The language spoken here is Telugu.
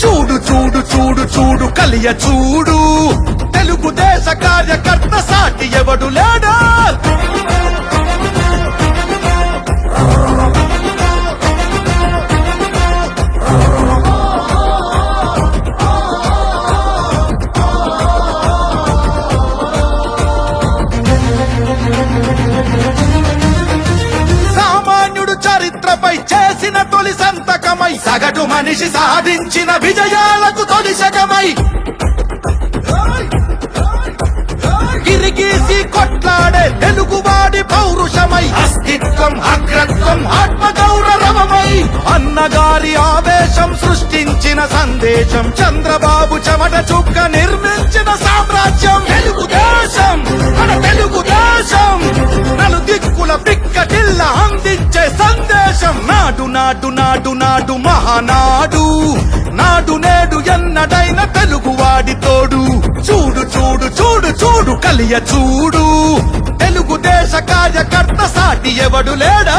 చూడు చూడు చూడు చూడు కలియ చూడు. తెలుగుదేశ కార్యకర్త సాటి ఎవడు లేడా? సామాన్యుడు చరిత్రపై చేసిన తొలి సంతకమై సగటు మనిషి సాధించిన విజయాలకు తొలి శకమై. గిరిగీసి కొట్లాడే తెలుగువాడి పౌరుషమై. అస్తిత్వం అగ్రత్వం ఆత్మ గౌరవమై అన్నగారి ఆవేశం సృష్టించిన సందేశం చంద్రబాబు చెమట చుక్క నాడు నాడు నాడు నాడు మహానాడు. నాడు నేడు ఎన్నడైన తెలుగువాడి తోడు. చూడు చూడు చూడు చూడు కలియ చూడు. తెలుగుదేశ కార్యకర్త సాటి ఎవడు లేడా?